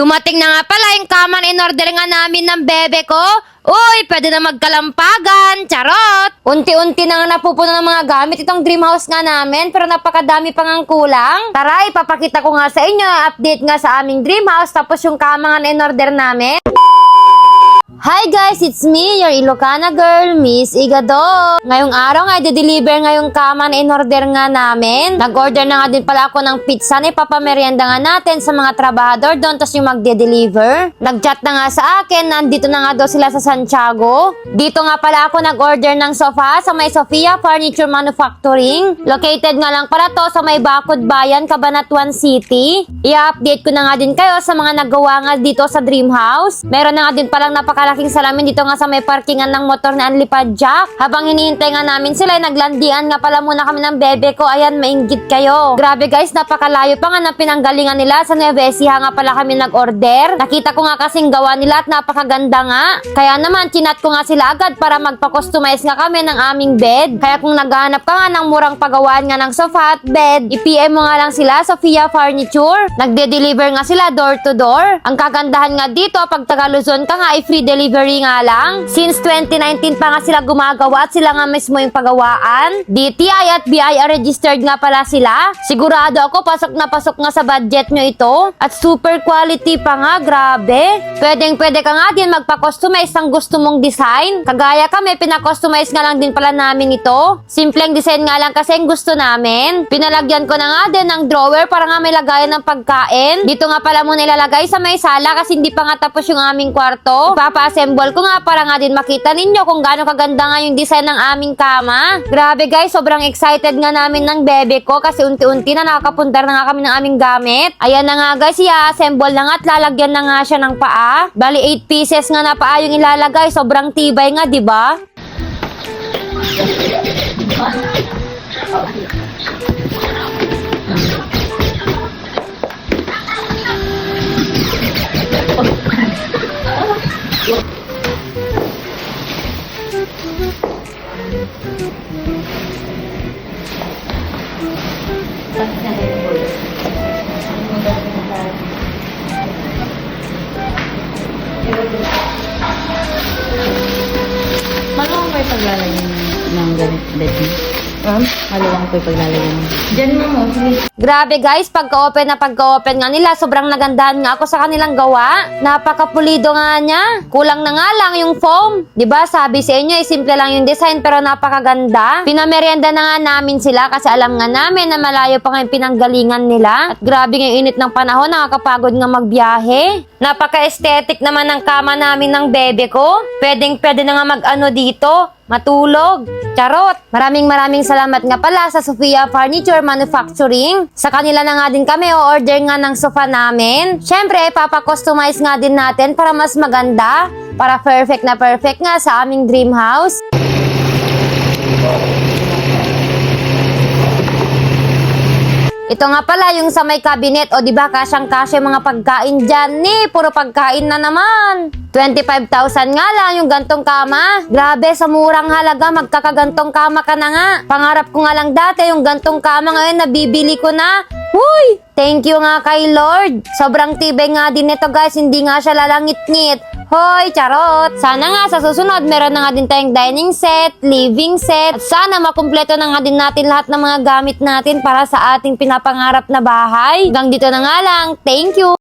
Dumating na nga pala yung kaman in order nga namin ng bebe ko. Uy, pwede na magkalampagan. Charot! Unti-unti na nga napupuno ng mga gamit itong dream house nga namin pero napakadami pang ang kulang. Tara, ipapakita ko nga sa inyo, update nga sa aming dream house tapos yung kama nga in order namin. Hi guys, it's me, your Ilocana girl, Miss Igado. Ngayong araw nga, i-deliver ngayong kama na in-order nga namin. Nag-order na nga din pala ako ng pizza na ipapamerienda nga natin sa mga trabahador doon, tapos yung magde-deliver. Nag-chat na nga sa akin, nandito na nga daw sila sa Santiago. Dito nga pala ako nag-order ng sofa sa may Sofia Furniture Manufacturing. Located nga lang pala to sa may Bakod Bayan, Cabanatuan City. I-update ko na nga din kayo sa mga nagawa nga dito sa Dream House. Meron na nga din palang napakalaking salamin dito nga sa may parkingan ng motor na Anlipad Jack. Habang hinihintay nga namin sila, naglandian nga pala muna kami ng bebe ko. Ayan, mainggit kayo. Grabe guys, napakalayo pa nga ng pinanggalingan nila. Sa Nueva Ecija nga pala kami nag-order. Nakita ko nga kasing gawa nila at napakaganda nga. Kaya naman, chinat ko nga sila agad para magpa-customize nga kami ng aming bed. Kaya kung naghahanap ka nga ng murang pagawaan nga ng sofa at bed, i-PM mo nga lang sila, Sofia Furniture. Nagde-deliver nga sila door to door. Ang kagandahan nga dito, pag taga Luzon ka nga, ay free delivery nga lang. Since 2019 pa nga sila gumagawa at sila nga mismo yung pagawaan. DTI at BIR registered nga pala sila. Sigurado ako, pasok na pasok nga sa budget nyo ito. At super quality pa nga, grabe. Pwedeng pwede ka nga din magpa-customize ng gusto mong design. Kagaya kami, pina-customize nga lang din pala namin ito. Simpleng design nga lang kasi ang gusto namin. Pinalagyan ko na nga din ng drawer para nga may lagayan ng pagkain. Dito nga pala muna ilalagay sa may sala kasi hindi pa nga tapos yung aming kwarto. Ipapa-assemble ko nga para nga din makita ninyo kung gaano kaganda nga yung design ng aming kama. Grabe guys, sobrang excited nga namin ng bebe ko kasi unti-unti na nakakapundar na nga kami ng aming gamit. Ayan na nga guys, i-assemble na nga at lalagyan na nga siya ng paa. Bali 8 pieces nga na paa yung ilalagay. Sobrang tibay nga, di ba? Po yung paglalagay ng, ng ganit. Um, Maluwang po yung paglalagay ng... Diyan mo mo. Grabe guys, pagka-open na pagka-open nga nila, sobrang nagandahan nga ako sa kanilang gawa. Napakapulido nga niya. Kulang na nga lang yung foam. 'Di ba Sabi sa inyo, eh, simple lang yung design pero napakaganda. Pinamerienda na nga namin sila kasi alam nga namin na malayo pa nga yung pinanggalingan nila. At grabe nga yung init ng panahon, nakakapagod nga magbiyahe. Napaka-aesthetic naman ng kama namin ng bebe ko. Pwedeng pwede na nga mag-ano dito, matulog. Charot! Maraming maraming salamat nga pala sa Sofia Furniture Manufacturing. Sa kanila na nga din kami o-order nga ng sofa namin. Siyempre, papakustomize nga din natin para mas maganda. Para perfect na perfect nga sa aming dream house. Ito nga pala yung sa may cabinet o di ba kasyang kasya mga pagkain dyan ni puro pagkain na naman. 25,000 nga lang yung gantong kama. Grabe, sa murang halaga, magkakagantong kama ka na nga. Pangarap ko nga lang dati yung gantong kama ngayon nabibili ko na. Huy! Thank you nga kay Lord. Sobrang tibay nga din ito guys, hindi nga siya lalangit-ngit. Hoy, charot! Sana nga sa susunod meron na nga din tayong dining set, living set, at sana makumpleto na nga din natin lahat ng mga gamit natin para sa ating pinapangarap na bahay. Hanggang dito na nga lang. Thank you!